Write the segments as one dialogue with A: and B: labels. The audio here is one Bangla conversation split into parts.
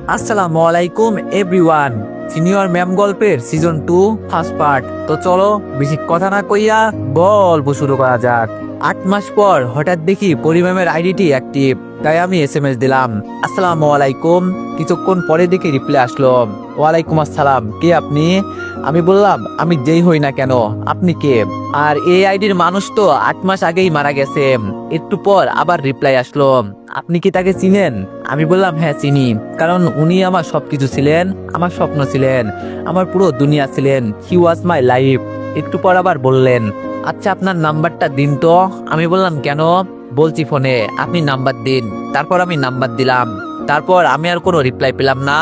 A: আসসালামু আলাইকুম, এভরিওয়ান। সিনিয়র ম্যাম গল্পের সিজন টু, ফার্স্ট পার্ট। তো চলো, বেশি কথা না কইয়া গল্প শুরু করা যাক। আট মাস পর হঠাৎ দেখি পরিমামের আইডিটি অ্যাক্টিভ তাই আমি এস এম এস দিলাম। আসসালামু আলাইকুম। কিছুক্ষণ পরে দেখি রিপ্লাই আসলো। ওয়ালাইকুম আসসালাম। কে আপনি? আমি বললাম, আমি যেই হই না কেন? আপনি কে? আর এই আইডির মানুষ তো আট মাস আগেই মারা গেছে। একটু পর আবার রিপ্লাই আসলো, আপনি কি তাকে চিনেন? আমি বললাম হ্যাঁ চিনি। কারণ উনি আমার সবকিছু ছিলেন, আমার স্বপ্ন ছিলেন, আমার পুরো দুনিয়া ছিলেন। হি ওয়াজ মাই লাইফ একটু পর আবার বললেন আচ্ছা আপনার নাম্বারটা দিন তো। আমি বললাম, কেন? বলছি ফোনে, আপনি নাম্বার দিন। তারপর আমি নাম্বার দিলাম। তারপর আমি আর কোনো রিপ্লাই পেলাম না।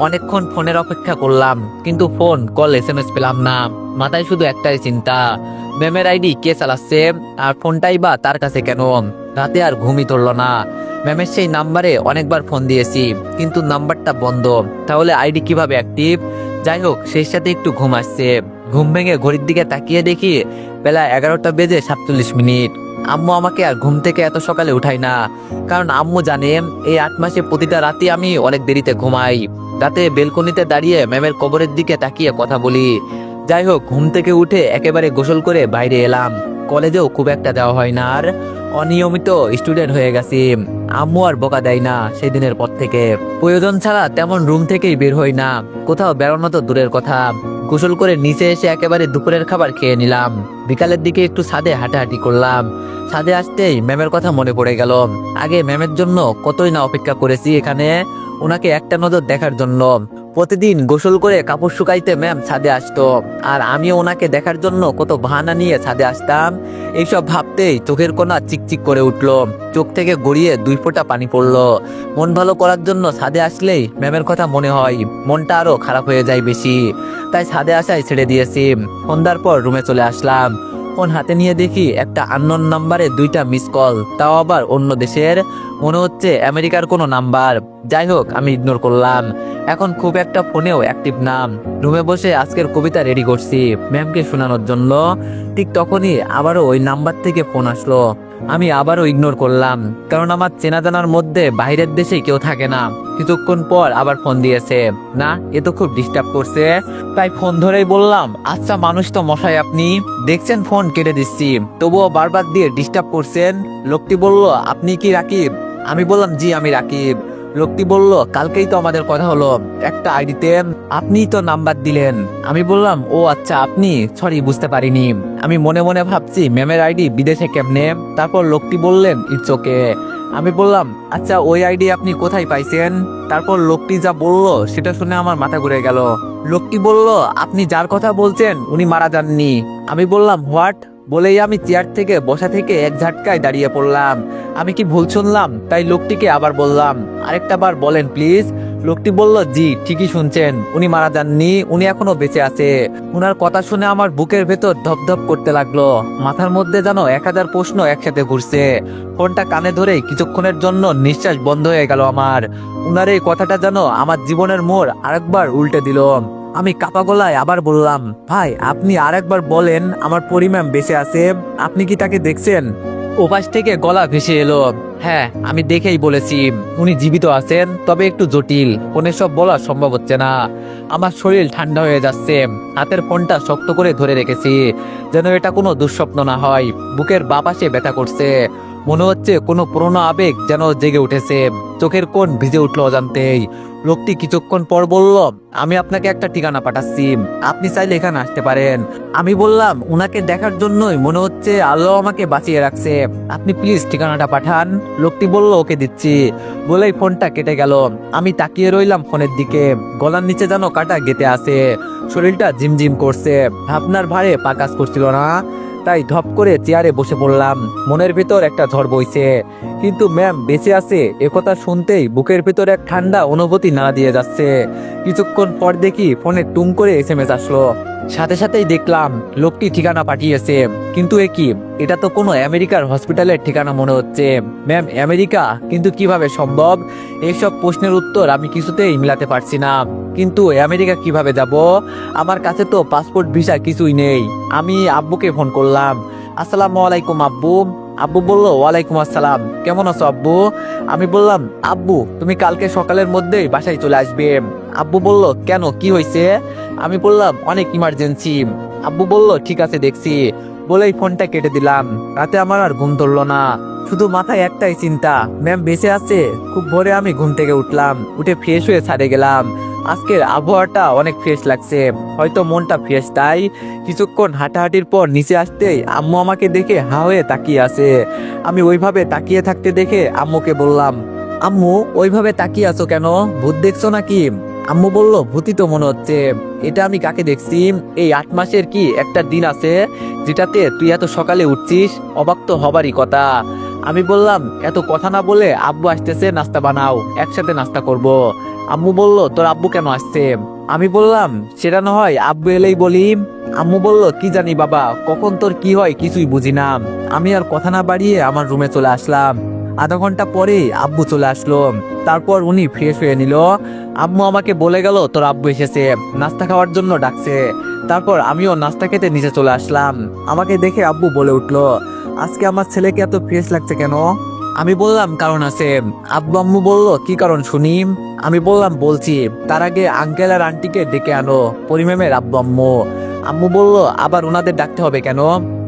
A: অনেকক্ষণ ফোনের অপেক্ষা করলাম, কিন্তু phone, call S M S পেলাম না। মাথায় শুধু একটাই চিন্তা, ম্যামের আইডি কে চালাচ্ছে আর ফোনটাই বা তার কাছে কেন? রাতে আর ঘুমই ধরলো না। ম্যামের সেই নাম্বারে অনেকবার ফোন দিয়েছি, কিন্তু নাম্বারটা বন্ধ। তাহলে আইডি কীভাবে অ্যাক্টিভ? যাই হোক, সেই সাথে একটু ঘুম আসছে। ঘুম ভেঙে ঘড়ির দিকে তাকিয়ে দেখি বেলা এগারোটা বেজে সাতচল্লিশ মিনিট। আম্মু আমাকে আর ঘুম থেকে এত সকালে উঠাই না। কারণ আম্মু জানে, এই আট মাসে প্রতিটা রাতে আমি অনেক দেরিতে ঘুমাই। রাতে বেলকনিতে দাঁড়িয়ে ম্যামের কবরের দিকে তাকিয়ে কথা বলি। যাই হোক, ঘুম থেকে উঠে একেবারে গোসল করে বাইরে এলাম। কলেজেও খুব একটা দেওয়া হয় না, আর অনিয়মিত স্টুডেন্ট হয়ে গেছি। আম্মু আর বোকা দেয় না সেই দিনের পর থেকে। প্রয়োজন ছাড়া তেমন রুম থেকেই বের হই না। কোথাও বেড়ানো তো দূরের কথা। গোসল করে নিচে এসে একেবারে দুপুরের খাবার খেয়ে নিলাম। বিকালের দিকে একটু ছাদে হাঁটাহাঁটি করলাম। ছাদে আসতেই ম্যামের কথা মনে পড়ে গেল। আগে ম্যামের জন্য কতই না অপেক্ষা করেছি এখানে? ওনাকে একটা নজর দেখার জন্য। প্রতিদিন গোসল করে কাপড় শুকাইতে ম্যাম ছাদে আসতো। আর আমিও ওনাকে দেখার জন্য কত বাহানা নিয়ে ছাদে আসতাম। এইসব ভাবতেই চোখের কোনা চিকচিক করে উঠল। চোখ থেকে গড়িয়ে দুই ফোঁটা পানি পড়ল। মন ভালো করার জন্য ছাদে আসলেই ম্যামের কথা মনে হয়। মনটা আরও খারাপ হয়ে যায় বেশি। তাই ছাদে আসাই ছেড়ে দিয়েছি। সন্ধ্যার পর রুমে চলে আসলাম। ফোন হাতে নিয়ে দেখি একটা আননোন নাম্বারে দুইটা মিস কল, তাও আবার অন্য দেশের। মনে হচ্ছে আমেরিকার কোনো নাম্বার। যাই হোক, আমি ইগনোর করলাম। এখন খুব একটা ফোনেও অ্যাক্টিভ নাম। রুমে বসে আজকের কবিতা রেডি করছি। ম্যামকে শোনানোর জন্য। ঠিক তখনই আবারও ওই নাম্বার থেকে ফোন আসলো। আমি আবারও ইগনোর করলাম। কারণ আমার চেনা জানার মধ্যে বাইরের দেশে কেউ থাকে না। কিছুক্ষণ পর আবার ফোন দিয়েছে। না, এ তো খুব ডিস্টার্ব করছে। তাই ফোন ধরেই বললাম আচ্ছা মানুষ তো মশাই আপনি। দেখছেন ফোন কেটে দিচ্ছি। তবুও বারবার দিয়ে ডিস্টার্ব করছেন। লোকটি বলল, আপনি কি রাকিব? আমি বললাম, জি, আমি রাকিব। লোকটি বলল, কালকেই তো আমাদের কথা হলো। একটা আইডিতে আপনিই তো নাম্বার দিলেন। আমি বললাম, ও আচ্ছা আপনি? সরি, বুঝতে পারিনি। আমি মনে মনে ভাবছি, ম্যামের আইডি বিদেশে কেমনে? তারপর লোকটি বললেন, ইটস ওকে। আমি বললাম আচ্ছা ওই আইডি আপনি কোথায় পাইছেন? তারপর লোকটি যা বলল, সেটা শুনে আমার মাথা ঘুরে গেল। লোকটি বলল, আপনি যার কথা বলছেন, উনি মারা যাননি। আমি বললাম, হোয়াট? বলেই আমি চেয়ার থেকে বসা থেকে এক ঝাটকায় দাঁড়িয়ে পড়লাম। আমি কি ভুল শুনলাম? তাই লোকটিকে আবার বললাম, আরেকটা বার বলেন প্লিজ। লোকটি বলল, জি, ঠিকই শুনছেন। উনি মারা যাননি, উনি এখনও বেঁচে আছে। উনার কথা শুনে আমার বুকের ভেতর ধপধপ করতে লাগল। মাথার মধ্যে যেন এক হাজার প্রশ্ন একসাথে ঘুরছে। ফোনটা কানে ধরে কিছুক্ষণের জন্য নিঃশ্বাস বন্ধ হয়ে গেল আমার। উনার এই কথাটা যেন আমার জীবনের মোড় আরেকবার উল্টে দিল। আমি কাপা গলায় আবার বললাম, ভাই, আপনি আরেকবার বলেন, আমার পরিমাণ বেঁচে আছে, আপনি কি তাকে দেখছেন? ওপাশ থেকে গলা ভেসে এলো হ্যাঁ আমি দেখেই বলেছি, উনি জীবিত আছেন, তবে একটু জটিল, ফোনে সব বলা সম্ভব হচ্ছে না। আমার শরীর ঠান্ডা হয়ে যাচ্ছে, হাতের ফোনটা শক্ত করে ধরে রেখেছি, যেন এটা কোনো দুঃস্বপ্ন না হয়। বুকের বাপাশে ব্যথা করছে, মনে হচ্ছে কোনো পুরনো আবেগ যেন জেগে উঠেছে, চোখের কোণ ভিজে উঠল অজান্তেই। লোকটি কিছুক্ষণ পর বলল, আমি আপনাকে একটা ঠিকানা পাঠাচ্ছি। আপনি চাইলে এখানে আসতে পারেন। আমি বললাম, উনাকে দেখার জন্যই মনে হচ্ছে আল্লাহ আমাকে বাঁচিয়ে রাখছে। আপনি প্লিজ ঠিকানাটা পাঠান। লোকটি বলল, ওকে দিচ্ছি। বলেই ফোনটা কেটে গেল। আমি তাকিয়ে রইলাম ফোনের দিকে। গলার নিচে যেন কাটা গেতে আসে শরীরটা ঝিমঝিম করছে। ভাবনার ভারে পা কাজ করছিল না। তাই ধপ করে চেয়ারে বসে পড়লাম। মনের ভিতর একটা ঝড় বইছে। কিন্তু ম্যাম, বেঁচে আছে একথা শুনতেই বুকের ভিতর এক ঠান্ডা অনুভূতি না দিয়ে যাচ্ছে। কিছুক্ষণ পর দেখি ফোনে টুং করে এস এম এস আসলো। সাথে সাথেই দেখলাম, লোকটি ঠিকানা পাঠিয়েছে। কিন্তু এ কি? এটা তো কোনো আমেরিকার হসপিটালের ঠিকানা মনে হচ্ছে। Ma'am, America? কিন্তু কীভাবে সম্ভব? এইসব প্রশ্নের উত্তর আমি কিছুতেই মিলাতে পারছি না। কিন্তু আমেরিকা কীভাবে যাব? আমার কাছে তো পাসপোর্ট ভিসা কিছুই নেই। আমি আব্বুকে ফোন করলাম। আসসালামু আলাইকুম, আব্বু। আব্বু বলল, ওয়ালাইকুম আসসালাম। কেমন আছো, আব্বু? আমি বললাম, আব্বু, তুমি কালকে সকালের মধ্যেই বাসায় চলে আসবে। আব্বু বলল, কেন? কি হয়েছে? আমি বললাম, অনেক ইমার্জেন্সি আব্বু বলল, ঠিক আছে, দেখছি। বলেই ফোনটা কেটে দিলাম। রাতে আমার আর ঘুম ধরলো না। শুধু মাথায় একটাই চিন্তা, ম্যাম বেঁচে আছে? খুব ভোরে আমি ঘুম থেকে উঠলাম, উঠে ফ্রেশ হয়ে ছাড়ে গেলাম। আজকের আবহাওয়াটা অনেক ফ্রেশ লাগছে। হয়তো মনটা ফ্রেশ তাই কিছুক্ষণ হাঁটাহাঁটির পর নিচে আসতেই আম্মু আমাকে দেখে হা হয়ে তাকিয়ে আছে। আমি ওইভাবে তাকিয়ে থাকতে দেখে আম্মুকে বললাম, আম্মু, ওইভাবে তাকিয়ে আছো কেন? ভূত দেখছ নাকি? আম্মু বলল ভূতই তো মনে হচ্ছে। এটা আমি কাকে দেখছি? এই আট মাসের কি একটা দিন আছে যেটাতে তুই এত সকালে উঠছিস? অবাক তো হবারই কথা। আমি বললাম, এত কথা না বলে আব্বু আসতেছে, নাস্তা বানাও, একসাথে নাস্তা করব। আম্মু বলল, তোর আব্বু কেন আসছে? আমি বললাম, সেটা না হয়, আব্বু এলেই বলি। আম্মু বলল, কি জানি বাবা, কখন তোর কি হয় কিছুই বুঝি না। আমি আর কথা না বাড়িয়ে আমার রুমে চলে আসলাম। আধা ঘণ্টা পরে আব্বু চলে আসলো। তারপর উনি ফ্রেশ হয়ে নিল। আম্মু আমাকে বলে গেল, তোর আব্বু এসেছে, নাস্তা খাওয়ার জন্য ডাকছে। তারপর আমিও নাস্তা খেতে নিচে চলে আসলাম। আমাকে দেখে আব্বু বলে উঠল, আজকে আমার ছেলেকে এত ফ্রেশ লাগছে কেন? আমি বললাম, কারণ আছে। আব্বু আম্মু বলল, কি কারণ শুনি আমি বললাম, বলছি, তার আগে আঙ্কেল আর আন্টিকে ডেকে আনো, পরিমেমের আব্বু আম্মু। আম্মু বলল, আবার ওনাদের ডাকতে হবে কেন?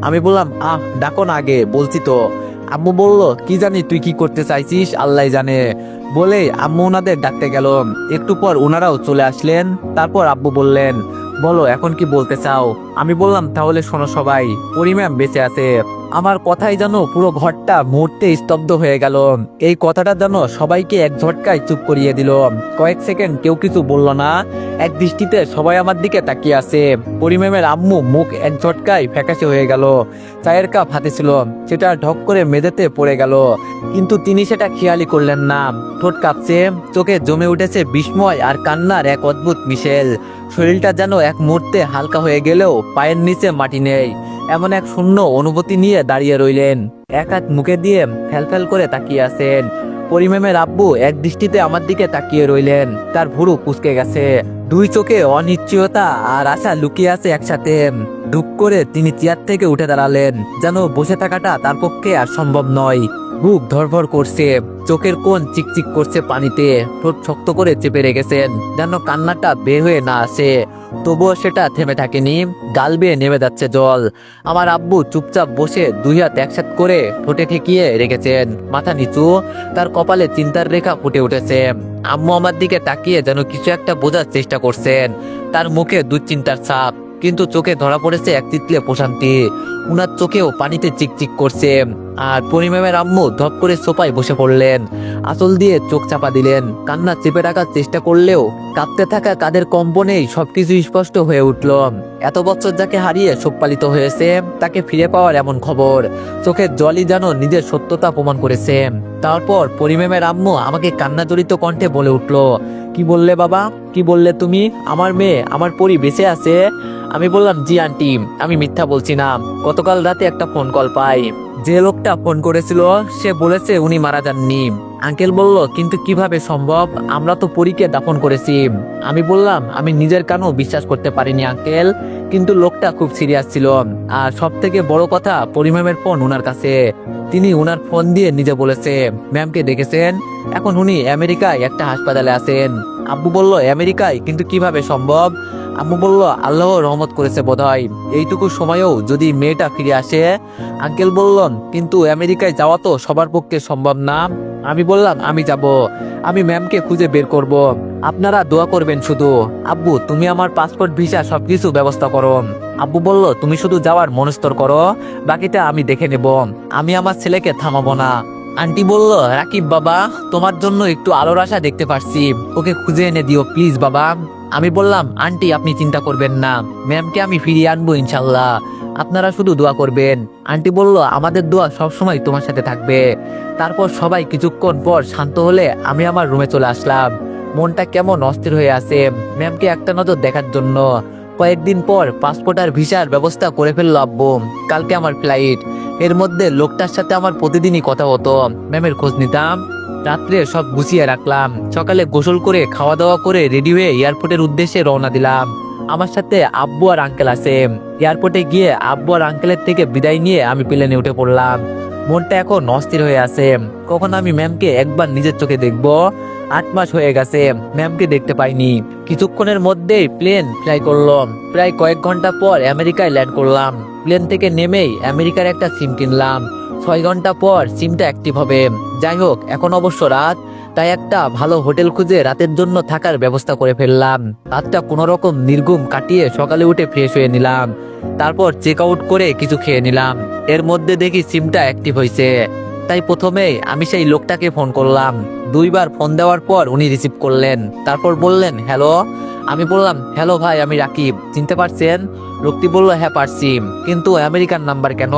A: আমি বললাম, আহ, ডাকো না আগে, বলছি তো। আম্মু বলল, কি জানি তুই কি করতে চাইছিস? আল্লাহ জানে। বলে, আম্মু ওনাদের ডাকতে গেল। একটু পর ওনারাও চলে আসলেন। তারপর আব্বু বললেন, বলো, এখন কি বলতে চাও? আমি বললাম, তাহলে শোনো সবাই পরিম্যাম বেঁচে আছে। আমার কথাই যেন পুরো ঘরটা মুহূর্তে স্তব্ধ হয়ে গেল। এই কথাটা যেন সবাইকে এক ঝটকায় চুপ করিয়ে দিল। কয়েক সেকেন্ড কেউ কিছু বলল না। এক দৃষ্টিতে সবাই আমার দিকে তাকিয়ে আছে। পরিম্যামের আম্মু মুখ এক ঝটকায় ফ্যাকাশে হয়ে গেল। চায়ের কাপ হাতে ছিল। সেটা ঢক করে মেঝেতে পড়ে গেল। কিন্তু তিনি সেটা খেয়ালি করলেন না। ঠোঁট কাঁপছে। চোখে জমে উঠেছে বিস্ময় আর কান্নার এক অদ্ভুত মিশেল। শরীরটা যেন এক মুহূর্তে হালকা হয়ে গেলেও পায়ের নিচে মাটি নেই। এমন এক শূন্য অনুভূতি নিয়ে দাঁড়িয়ে রইলেন। এক হাত মুখে দিয়ে ফ্যালফ্যাল করে তাকিয়ে আছেন। পরিমেমের আব্বু এক দৃষ্টিতে আমার দিকে তাকিয়ে রইলেন। তার ভুরু কুচকে গেছে। দুই চোখে অনিশ্চয়তা আর আশা লুকিয়ে আছে একসাথে। দুঃখ করে তিনি চেয়ার থেকে উঠে দাঁড়ালেন, যেন বসে থাকাটা তার পক্ষে আর সম্ভব নয়। বুক ধরভর করছে, চোখের কোণ চিকচিক করছে পানিতে। ঠোঁট শক্ত করে চেপে রেখেছেন, যেন কান্নাটা বের হয়ে না আসে। তবুও সেটা থেমে থাকেনি। গাল বেয়ে নেমে যাচ্ছে জল। আমার আব্বু চুপচাপ বসে দুই হাত একসাথ করে ঠোঁটে ঠেকিয়ে রেখেছেন। মাথা নিচু, তার কপালে চিন্তার রেখা ফুটে উঠেছে। আম্মু আমার দিকে তাকিয়ে যেন কিছু একটা বোঝার চেষ্টা করছেন। তার মুখে দুশ্চিন্তার ছাপ, কিন্তু চোখে ধরা পড়েছে এক তিতলে প্রশান্তি। উনার চোখেও পানিতে চিকচিক করছে। আর পরিমেমের আম্মু ধপ করে সোপায় বসে পড়লেন। আসল দিয়ে চোখ চাপা দিলেন। কান্না চেপে রাখার চেষ্টা করলেও কাঁপতে থাকা কাদের কম্পনেই সবকিছু স্পষ্ট হয়ে উঠল। এত বছর যাকে হারিয়ে শোক পালিত হয়েছে, তাকে ফিরে পাওয়ার এমন খবর। চোখের জলই যেন নিজের সত্যতা প্রমাণ করেছে। তারপর পরিমেমের আম্মু আমাকে কান্নাজড়িত কণ্ঠে বলে উঠল, কি বললে বাবা? কি বললে তুমি? আমার মেয়ে, আমার পরি বেঁচে আছে? আমি বললাম, জি, আন্টি। আমি মিথ্যা বলছি না। গতকাল রাতে একটা ফোন কল পাই। যে লোকটা ফোন করেছিল, সে বলেছে উনি মারা যাননি। আঙ্কেল বলল, কিন্তু কীভাবে সম্ভব? আমরা তো পরীকে দাফন করেছি। আমি বললাম, আমি নিজের কানও বিশ্বাস করতে পারিনি, আঙ্কেল। কিন্তু লোকটা খুব সিরিয়াস ছিল। আর সব থেকে বড় কথা, পরিমামের ফোন ওনার কাছে। তিনি ওনার ফোন দিয়ে নিজে বলেছে, ম্যামকে দেখেছেন? এখন উনি আমেরিকায় একটা হাসপাতালে আছেন। আব্বু বলল আমেরিকায়? কিন্তু কীভাবে সম্ভব? আম্মু বলল, আল্লাহ রহমত করেছে বোধহয়। এইটুকু সময়েও যদি মেয়েটা ফিরে আসে? আঙ্কেল বলল, কিন্তু আমেরিকায় যাওয়া তো সবার পক্ষে সম্ভব না। আমি বললাম, আমি যাব। আমি ম্যামকে খুঁজে বের করব। আপনারা দোয়া করবেন শুধু। আব্বু, তুমি আমার পাসপোর্ট, ভিসা, সবকিছু ব্যবস্থা করো। আব্বু বলল, তুমি শুধু যাওয়ার মনস্তর করো। বাকিটা আমি দেখে নেব। আমি আমার ছেলেকে থামাবো না। আন্টি বলল, রাকিব বাবা, তোমার জন্য একটু আলোর আশা দেখতে পারছি। ওকে খুঁজে এনে দিও, প্লিজ বাবা। আমি বললাম, আন্টি, আপনি চিন্তা করবেন না। ম্যামকে আমি ফিরিয়ে আনব ইনশাল্লাহ। আপনারা শুধু দোয়া করবেন। আন্টি বলল, আমাদের দোয়া সবসময় তোমার সাথে থাকবে। তারপর সবাই কিছুক্ষণ পর শান্ত হলে আমি আমার রুমে চলে আসলাম। মনটা কেমন অস্থির হয়ে আছে ম্যামকে একটা নজর দেখার জন্য। কয়েকদিন পর পাসপোর্ট আর ভিসার ব্যবস্থা করে ফেলল আব্বু। কালকে আমার ফ্লাইট। এর মধ্যে লোকটার সাথে আমার প্রতিদিনই কথা হতো। ম্যামের খোঁজ নিতাম। রাত্রে সব গুছিয়ে রাখলাম। সকালে গোসল করে খাওয়া দাওয়া করে রেডি হয়ে এয়ারপোর্টের উদ্দেশ্যে রওনা দিলাম। আমার সাথে আব্বু আর আঙ্কেল আছে। এয়ারপোর্টে গিয়ে আব্বু আর আঙ্কেলের থেকে বিদায় নিয়ে আমি প্লেনে উঠে পড়লাম। মনটা এখন অস্থির হয়ে আছে। কখন আমি ম্যামকে একবার নিজের চোখে দেখব? আট মাস হয়ে গেছে। ম্যামকে দেখতে পাইনি। কিছুক্ষণের মধ্যেই প্লেন ফ্লাই করলাম প্রায় কয়েক ঘণ্টা পর আমেরিকায় ল্যান্ড করলাম। প্লেন থেকে নেমেই আমেরিকার একটা সিম কিনলাম। ছয় ঘণ্টা পর সিমটা অ্যাক্টিভ হবে। যাই হোক, এখন অবশ্য রাত, তাই একটা ভালো হোটেল খুঁজে রাতের জন্য থাকার ব্যবস্থা করে ফেললাম। রাতটা কোনো রকম নির্ঘুম কাটিয়ে সকালে উঠে ফ্রেশ হয়ে নিলাম। তারপর চেক আউট করে কিছু খেয়ে নিলাম। এর মধ্যে দেখি সিমটা অ্যাক্টিভ হয়েছে তাই প্রথমেই আমি সেই লোকটাকে ফোন করলাম। দুইবার ফোন দেওয়ার পর উনি রিসিভ করলেন। তারপর বললেন হ্যালো আমি বললাম, হ্যালো ভাই, আমি রাকিব। চিনতে পারছেন? লোকটি বলল হ্যাঁ পারছি। কিন্তু আমেরিকার নাম্বার কেন?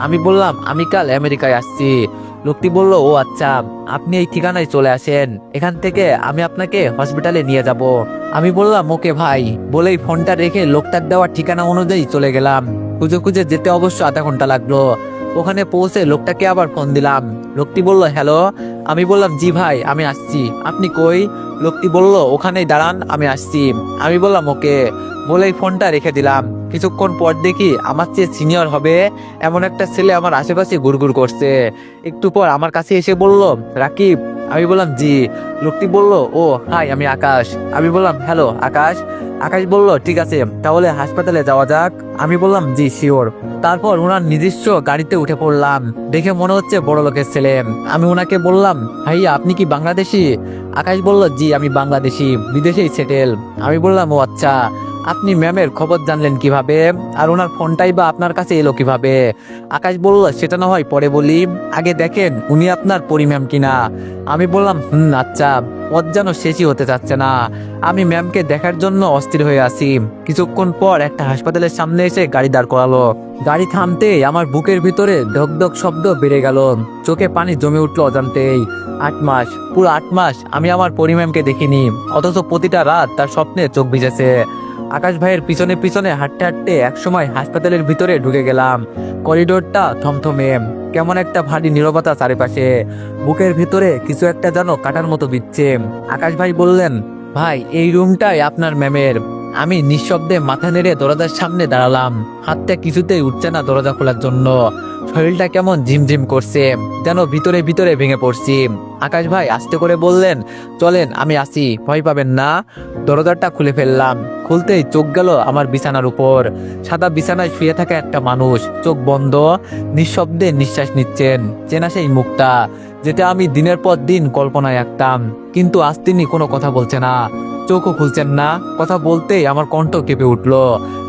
A: আমি বললাম, আমি কাল আমেরিকায় আসছি। লোকটি বলল, ও আচ্ছা আপনি এই ঠিকানায় চলে আসেন। এখান থেকে আমি আপনাকে হসপিটালে নিয়ে যাব। আমি বললাম, ওকে ভাই। বলেই ফোনটা রেখে লোকটার দেওয়া ঠিকানা অনুযায়ী চলে গেলাম। খুঁজে খুঁজে যেতে অবশ্য আধা ঘণ্টা লাগল। ওখানে পৌঁছে লোকটাকে আবার ফোন দিলাম। লোকটি বলল, হ্যালো? আমি বললাম, জি ভাই, আমি আসছি। আপনি কই? লোকটি বলল, ওখানেই দাঁড়ান, আমি আসছি। আমি বললাম, ওকে। বলেই ফোনটা রেখে দিলাম। কিছুক্ষণ পর দেখি আমার চেয়ে সিনিয়র হবে এমন একটা ছেলে আমার আশেপাশে ঘুরঘুর করছে। একটু পর আমার কাছে এসে বলল, রাকিব আমি বললাম, জি। লোকটি বলল, ও, হাই, আমি আকাশ। আমি বললাম, হ্যালো, আকাশ? আকাশ বলল, ঠিক আছে, তাহলে হাসপাতালে যাওয়া যাক। আমি বললাম, জি, শিওর। তারপর ওনার নিজস্ব গাড়িতে উঠে পড়লাম। দেখে মনে হচ্ছে বড় লোকের ছেলে। আমি ওনাকে বললাম, ভাইয়া, আপনি কি বাংলাদেশি? আকাশ বলল, জি, আমি বাংলাদেশি। বিদেশেই সেটেল। আমি বললাম, ও আচ্ছা। আপনি ম্যামের খবর জানলেন কীভাবে? আর ওনার ফোনটাই বা আপনার কাছে এলো কীভাবে? আকাশ বলল, সেটা না হয় পরে বলি। আগে দেখেন, উনি আপনার পরিম্যাম কিনা? আমি বললাম, হুম আচ্ছা। পথ যেন শেষই হতে চাচ্ছে না। আমি ম্যামকে দেখার জন্য অস্থির হয়ে আছি। কিছুক্ষণ পর একটা হাসপাতালের সামনে এসে গাড়ি দাঁড় করালো। গাড়ি থামতে আমার বুকের ভিতরে ধক ধক শব্দ বেড়ে গেল। চোখে পানি জমে উঠল অজান্তেই। আট মাস, পুরো আট মাস আমি আমার পরিম্যামকে দেখিনি। অথচ প্রতিটা রাত তার স্বপ্নে চোখ ভিজেছে। আকাশ ভাইয়ের পিছনে পিছনে হাঁটতে হাঁটতে একসময় হাসপাতালের ভিতরে ঢুকে গেলাম। করিডোরটা থমথমে। কেমন একটা ভারী নিরবতা চারিপাশে। বুকের ভিতরে কিছু একটা যেন কাটার মতো দিচ্ছে আকাশ ভাই বললেন, ভাই, এই রুমটাই আপনার ম্যামের। আমি নিঃশব্দে মাথা নেড়ে দরজার সামনে দাঁড়ালাম। হাতটা কিছুতেই উঠছে না দরজা খোলার জন্য। শরীরটা কেমন ঝিমঝিম করছে, যেন ভিতরে ভিতরে ভেঙে পড়ছি। আকাশ ভাই আস্তে করে বললেন, চলেন, আমি আসি, ভয় পাবেন না। দরজাটা খুলে ফেললাম। খুলতেই চোখ গেল আমার বিছানার উপর। সাদা বিছানায় শুয়ে থাকা একটা মানুষ, চোখ বন্ধ, নিঃশব্দে নিঃশ্বাস নিচ্ছেন। চেনা সেই মুখটা, যেটা আমি দিনের পর দিন কল্পনায় আঁকতাম। কিন্তু আজ তিনি কোনো কথা বলছে না। চোখও খুলছেন না। কথা বলতেই আমার কণ্ঠ কেঁপে উঠল।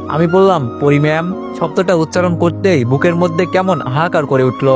A: আমি বললাম, পরি ম্যাম, শব্দটা উচ্চারণ করতেই বুকের মধ্যে কেমন হাহাকার করে উঠল।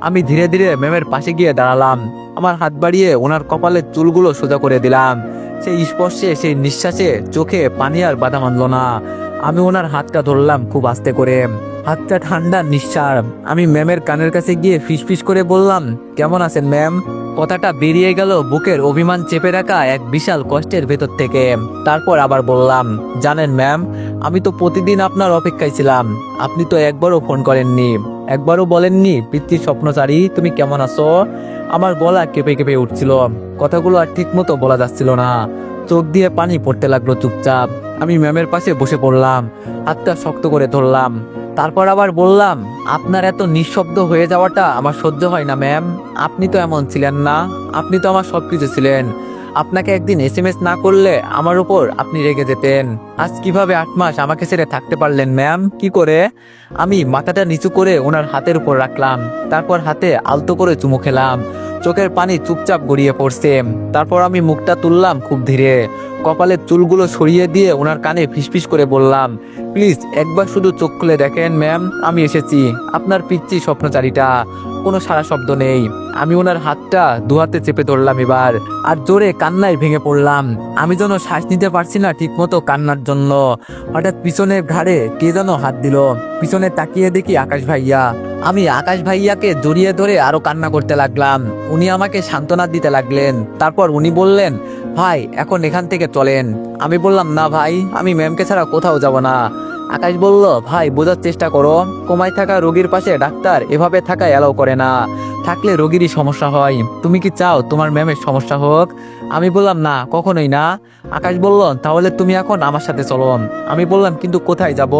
A: আমি ধীরে ধীরে ম্যামের পাশে গিয়ে দাঁড়ালাম। আমার হাত বাড়িয়ে ওনার কপালের চুলগুলো সোজা করে দিলাম। সেই স্পর্শে, সেই নিঃশ্বাসে চোখে পানি আর বাধা মানলো না। আমি ওনার হাতটা ধরলাম খুব আস্তে করে। হাতটা ঠান্ডা নিঃশ্বাস আমি ম্যামের কানের কাছে গিয়ে ফিসফিস করে বললাম, কেমন আছেন ম্যাম? কথাটা বেরিয়ে গেল বুকের অভিমান চেপে রাখা এক বিশাল কষ্টের ভেতর থেকে। তারপর আবার বললাম, জানেন ম্যাম, আমি তো প্রতিদিন আপনার অপেক্ষায় ছিলাম। আপনি তো একবারও ফোন করেননি। একবারও বলেননি পিতৃ স্বপ্নচারী, তুমি কেমন আছো? আমার গলা কেঁপে কেঁপে উঠছিল। কথাগুলো আর ঠিক মতো বলা যাচ্ছিল না। চোখ দিয়ে পানি পড়তে লাগল চুপচাপ। আমি ম্যামের পাশে বসে পড়লাম। হাতটা শক্ত করে ধরলাম। তারপর আবার বললাম, আপনার এত নিঃশব্দ হয়ে যাওয়াটা আমার সহ্য হয় না, ম্যাম। আপনি তো এমন ছিলেন না। আপনি তো আমার সবকিছু ছিলেন। আপনাকে একদিন এস এম এস না করলে আমার উপর আপনি রেগে যেতেন। আজ কীভাবে আট মাস আমাকে ছেড়ে থাকতে পারলেন, ম্যাম? কি করে? আমি মাথাটা নিচু করে ওনার হাতের উপর রাখলাম। তারপর হাতে আলতো করে চুমু খেলাম। চোখের পানি চুপচাপ গড়িয়ে পড়ছে। তারপর আমি মুখটা তুললাম খুব ধীরে। কপালের চুলগুলো সরিয়ে দিয়ে ওনার কানে ফিসফিস করে বললাম, প্লিজ, একবার শুধু চোখ খুলে দেখেন, ম্যাম, আমি এসেছি। আপনার পিচ্ছি স্বপ্নচারীটা, কোনো সারা শব্দ নেই। আমি ওনার হাতটা দুহাতে চেপে ধরলাম এবার, আর জোরে কান্নায় ভেঙে পড়লাম। আমি যেন শ্বাস নিতে পারছি না ঠিক মতো কান্নার জন্য। হঠাৎ পিছনের ঘাড়ে কে যেন হাত দিল। পিছনে তাকিয়ে দেখি আকাশ ভাইয়া। আমি আকাশ ভাইয়াকে জড়িয়ে ধরে আরও কান্না করতে লাগলাম। উনি আমাকে সান্ত্বনা দিতে লাগলেন। তারপর উনি বললেন, ভাই, এখন এখান থেকে চলেন। আমি বললাম, না ভাই, আমি ম্যামকে ছাড়া কোথাও যাব না। আকাশ বলল, ভাই, বোঝার চেষ্টা করো। কোমায় থাকা রোগীর পাশে ডাক্তার এভাবে থাকা এলাও করে না। থাকলে রোগীরই সমস্যা হয়। তুমি কি চাও তোমার ম্যামের সমস্যা হোক? আমি বললাম, না, কখনোই না। আকাশ বলল, তাহলে তুমি এখন আমার সাথে চলো। আমি বললাম, কিন্তু কোথায় যাব?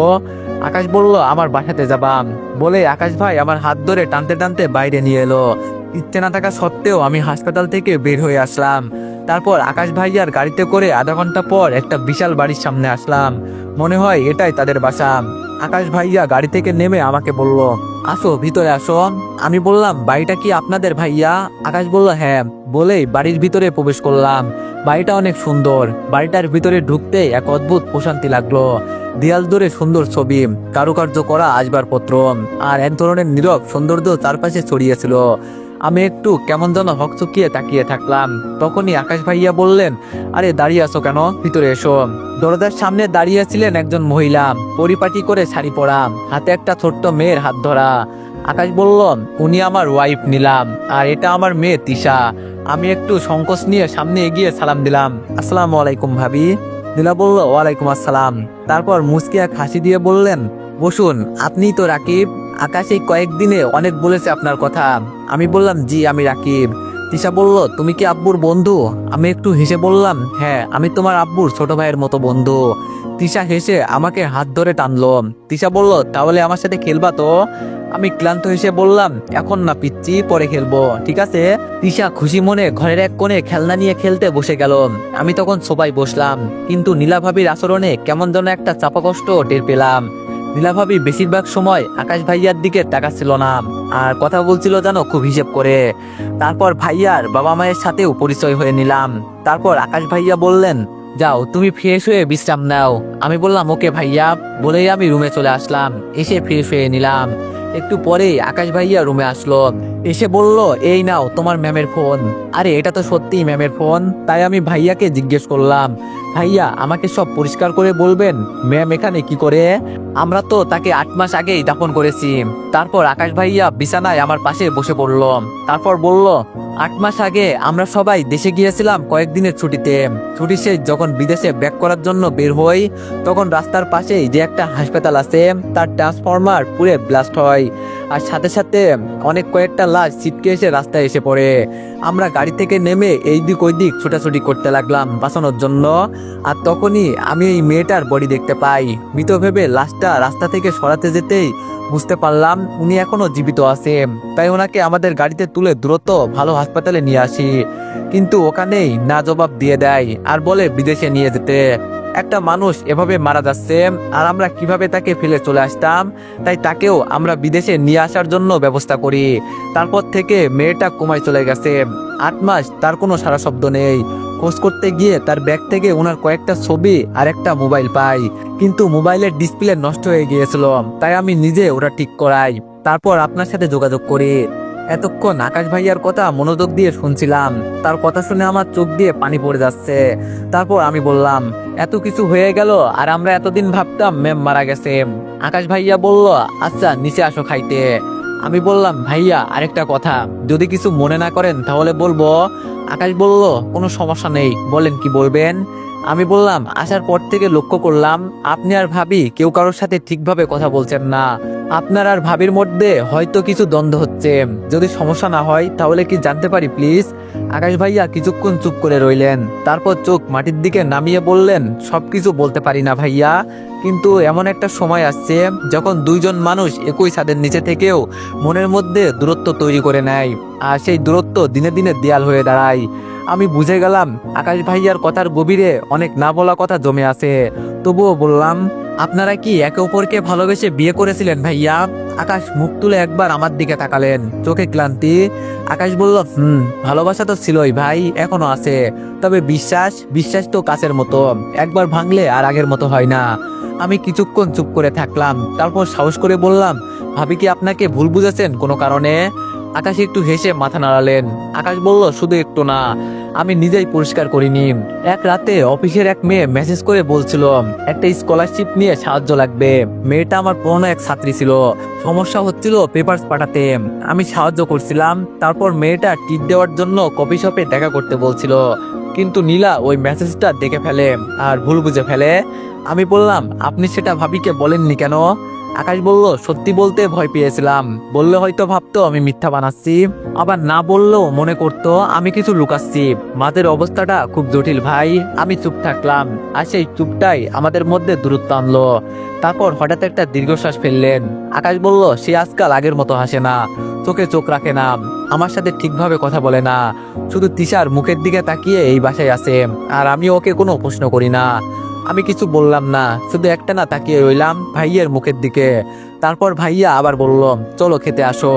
A: আকাশ বলল, আমার বাসাতে যাবাম বলে আকাশ ভাই আমার হাত ধরে টানতে টানতে বাইরে নিয়ে এলো। ইচ্ছে না থাকা সত্ত্বেও আমি হাসপাতাল থেকে বের হয়ে আসলাম। তারপর আকাশ ভাইয়ার গাড়িতে করে আধা ঘণ্টা পর একটা বিশাল বাড়ির সামনে আসলাম। মনে হয় এটাই তাদের বাসা। আকাশ ভাইয়া গাড়ি থেকে নেমে আমাকে বলল, আসো, ভিতরে আসো। আমি বললাম, বাড়িটা কি আপনাদের ভাইয়া? আকাশ বলল হ্যাঁ। বলেই বাড়ির ভিতরে প্রবেশ করলাম। বাড়িটা অনেক সুন্দর। বাড়িটার ভিতরে ঢুকতে এক অদ্ভুত প্রশান্তি লাগল। দেয়াল ধরে সুন্দর ছবি, কারুকার্য করা আসবাবপত্র, আর এক ধরনের নীরব সৌন্দর্য চারপাশে ছড়িয়েছিল আমি একটু কেমন যেন হকচকিয়ে তাকিয়ে থাকলাম। তখনই আকাশ ভাইয়া বললেন, আরে, দাঁড়িয়ে আছো কেন? ভিতরে এসো। দরজার সামনে দাঁড়িয়ে ছিলেন একজন মহিলা। পরিপাটি করে শাড়ি পরা, হাতে একটা ছোট্ট মেয়ের হাত ধরা। আকাশ বলল, উনি আমার ওয়াইফ নিলাম, আর এটা আমার মেয়ে তিশা। আমি একটু সংকোচ নিয়ে সামনে এগিয়ে সালাম দিলাম। আসসালামু আলাইকুম ভাবি। নীলা বলল, ওয়ালাইকুম আসসালাম। তারপর মুসকি এক হাসি দিয়ে বললেন, বসুন, আপনিই তো রাকিব। আকাশ এই কয়েকদিনে অনেক বলেছে আপনার কথা। আমি বললাম, জি, আমি রাকিব। তিশা বলল, তুমি কি আব্বুর বন্ধু? আমি একটু হেসে বললাম হ্যাঁ আমি তোমার আব্বুর ছোট ভাইয়ের মতো বন্ধু। তিশা হেসে আমাকে হাত ধরে টানলো। তিশা বলল, তাহলে আমার সাথে খেলবা তো? আমি ক্লান্ত হেসে বললাম, এখন না পিচ্ছি, পরে খেলব, ঠিক আছে? তিশা খুশি মনে ঘরের এক কোণে খেলনা নিয়ে খেলতে বসে গেল। আমি তখন সবাই বসলাম, কিন্তু নীলা ভাবির আচরণে কেমন যেন একটা চাপা কষ্ট টের পেলাম। নীলা ভাবি বেশিরভাগ সময় আকাশ ভাইয়ার দিকে তাকাচ্ছিল না আর কথা বলছিল যেন খুব হিসেব করে। তারপর ভাইয়ার বাবা মায়ের সাথেও পরিচয় হয়ে নিলাম। তারপর আকাশ ভাইয়া বললেন, যাও, তুমি ফ্রেশ হয়ে বিশ্রাম নাও। আমি বললাম, ওকে ভাইয়া। বলেই আমি রুমে চলে আসলাম। এসে ফ্রেশ হয়ে নিলাম। একটু পরেই আকাশ ভাইয়া রুমে আসলো। এসে বলল, এই নাও, তোমার ম্যামের ফোন। আরে, এটা তো সত্যিই ম্যামের ফোন। তাই আমি ভাইয়াকে জিজ্ঞেস করলাম, ভাইয়া, আমাকে সব পরিষ্কার করে বলবেন, ম্যাম এখানে কি করে? আমরা তো তাকে আট মাস আগেই দাপন করেছি। তারপর আকাশ ভাইয়া বিছানায় আমার পাশে বসে পড়ল। তারপর বলল, আট মাস আগে আমরা সবাই দেশে গিয়েছিলাম কয়েকদিনের ছুটিতে। ছুটি শেষ যখন বিদেশে ব্যাক করার জন্য বের হই, তখন রাস্তার পাশেই যে একটা হাসপাতাল আছে, তার ট্রান্সফরমার পুরে ব্লাস্ট হয়। আর সাথে সাথে অনেক কয়েকটা লাশ ছিটকে এসে রাস্তায় এসে পড়ে। আমরা গাড়ি থেকে নেমে এই দিক ওই দিক ছোটাছুটি করতে লাগলাম বাঁচানোর জন্য। আর তখনই আমি এই মেয়েটার বডি দেখতে পাই। মৃত ভেবে লাশটা রাস্তা থেকে সরাতে যেতেই বুঝতে পারলাম উনি এখনও জীবিত আছে তাই ওনাকে আমাদের গাড়িতে তুলে দ্রুত ভালো হাসপাতালে নিয়ে আসি। কিন্তু ওখানেই না জবাব দিয়ে দেয় আর বলে বিদেশে নিয়ে যেতে। একটা মানুষ এভাবে মারা যাচ্ছে আর আমরা কীভাবে তাকে ফেলে চলে আসতাম, তাই তাকেও আমরা বিদেশে নিয়ে আসার জন্য ব্যবস্থা করি। তারপর থেকে মেয়েটা কমায় চলে গেছে। আট মাস তার কোনো সারা শব্দ নেই। খোঁজ করতে গিয়ে তার ব্যাগ থেকে ওনার কয়েকটা ছবি আর একটা মোবাইল পাই। কিন্তু মোবাইলের ডিসপ্লে নষ্ট হয়ে গিয়েছিল, তাই আমি নিজে ওটা ঠিক করাই। তারপর আপনার সাথে যোগাযোগ করি। এতক্ষণ আকাশ ভাইয়ার কথা মনোযোগ দিয়ে শুনছিলাম। তার কথা শুনে আমার চোখ দিয়ে পানি পড়ে যাচ্ছে। তারপর আমি বললাম, এত কিছু হয়ে গেল আর আমরা এতদিন ভাবতাম ম্যাম মারা গেছে। আকাশ ভাইয়া বলল আচ্ছা নিচে আসো খাইতে। আমি বললাম, ভাইয়া, আরেকটা কথা। যদি কিছু মনে না করেন তাহলে বলব। আকাশ বলল, কোনো সমস্যা নেই, বলেন কি বলবেন? আমি বললাম, আসার পর থেকে লক্ষ্য করলাম, আপনি আর ভাবি কেউ কারোর সাথে ঠিকভাবে কথা বলছেন না। আপনার আর ভাবির মধ্যে হয়তো কিছু দ্বন্দ্ব হচ্ছে। যদি সমস্যা না হয়, তাহলে কি জানতে পারি প্লিজ আকাশ ভাইয়া কিছুক্ষণ চুপ করে রইলেন। তারপর চোখ মাটির দিকে নামিয়ে বললেন, সবকিছু বলতে পারি না ভাইয়া। কিন্তু এমন একটা সময় আসছে যখন দুইজন মানুষ একই ছাদের নিচে থেকেও মনের মধ্যে দূরত্ব তৈরি করে নেয়। আর সেই দূরত্ব দিনে দিনে দেয়াল হয়ে দাঁড়ায়। আমি বুঝে গেলাম, আকাশ ভাইয়ার কথার গভীরে অনেক না বলা কথা জমে আছে। তবুও বললাম আপনারা কি একে অপরকে ভালোবেসে বিয়ে করেছিলেন, ভাইয়া? আকাশ, মুখ তুলে একবার আমার দিকে তাকালেন। চোখে ক্লান্তি। আকাশ বলল, হুম, ভালোবাসা তো ছিলই ভাই, এখনও আছে। তবে বিশ্বাস বিশ্বাস তো কাছের মতো। একবার ভাঙলে আর আগের মতো হয় না। আমি কিছুক্ষণ চুপ করে থাকলাম। তারপর সাহস করে বললাম, ভাবি কি আপনাকে ভুল বুঝেছেন কোনো কারণে? আকাশ একটু হেসে মাথা নাড়ালেন। আকাশ বলল, শুধু একটু না। আমি নিজেই পরিষ্কার করিনি। এক রাতে অফিসের এক মেয়ে মেসেজ করে বলছিল, একটা স্কলারশিপ নিয়ে সাহায্য লাগবে। মেয়েটা আমার পুরনো এক ছাত্রী ছিল। সমস্যা হচ্ছিল পেপারস পাঠাতে। আমি সাহায্য করছিলাম, তারপর মেয়েটা টিপ দেওয়ার জন্য কফি শপে দেখা করতে বলছিল। কিন্তু নীলা ওই মেসেজটা দেখে ফেলে আর ভুল বুঝে ফেলে। আমি বললাম, আপনি সেটা ভাবিকে বলেননি কেন? আকাশ বলল, সত্যি বলতে ভয় পেয়েছিলাম। বললে হয়তো ভাবতো আমি মিথ্যা বানাচ্ছি। আবার না বললেও মনে করতো আমি কিছু লুকাচ্ছি। মাঝের অবস্থাটা খুব জটিল ভাই, আমি চুপ থাকলাম। আর সেই চুপটাই আমাদের মধ্যে দূরত্ব আনলো। তারপর হঠাৎ একটা দীর্ঘশ্বাস ফেললেন। আকাশ বলল, সে আজকাল আগের মতো হাসে না। চোখে চোখ রাখে না। আমার সাথে ঠিকভাবে কথা বলে না। শুধু তিশার মুখের দিকে তাকিয়ে এই বাসায় আছে। আর আমি ওকে কোনো প্রশ্ন করি না। আমি কিছু বললাম না, শুধু একটা না তাকিয়ে রইলাম ভাইয়ের মুখের দিকে। তারপর ভাইয়া আবার বলল, চলো খেতে আসো।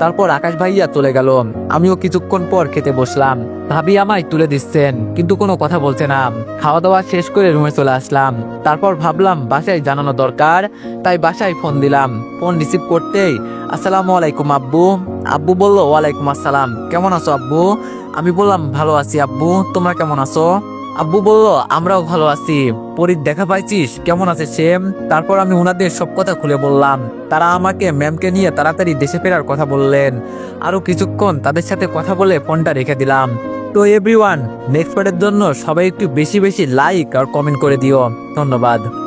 A: তারপর আকাশ ভাইয়া চলে গেল। আমিও কিছুক্ষণ পর খেতে বসলাম। ভাবি আমায় তুলে দিচ্ছেন, কিন্তু কোনো কথা বলছে না। খাওয়া দাওয়া শেষ করে রুমে চলে আসলাম। তারপর ভাবলাম, বাসায় জানানো দরকার। তাই বাসায় ফোন দিলাম। ফোন রিসিভ করতেই, আসসালামু আলাইকুম আব্বু। আব্বু বলল, ওয়ালাইকুম আসসালাম। কেমন আছো আব্বু? আমি বললাম, ভালো আছি আব্বু। তোমরা কেমন আছো? আব্বু বলল, আমরাও ভালো আছি। পরীর দেখা পাইছিস? কেমন আছে সেম? তারপর আমি ওনাদের সব কথা খুলে বললাম। তারা আমাকে ম্যামকে নিয়ে তাড়াতাড়ি দেশে ফেরার কথা বললেন। আরও কিছুক্ষণ তাদের সাথে কথা বলে ফোনটা রেখে দিলাম। তো এভরিওয়ান নেক্সট পার্টের জন্য সবাই একটু বেশি বেশি লাইক আর কমেন্ট করে দিও। ধন্যবাদ।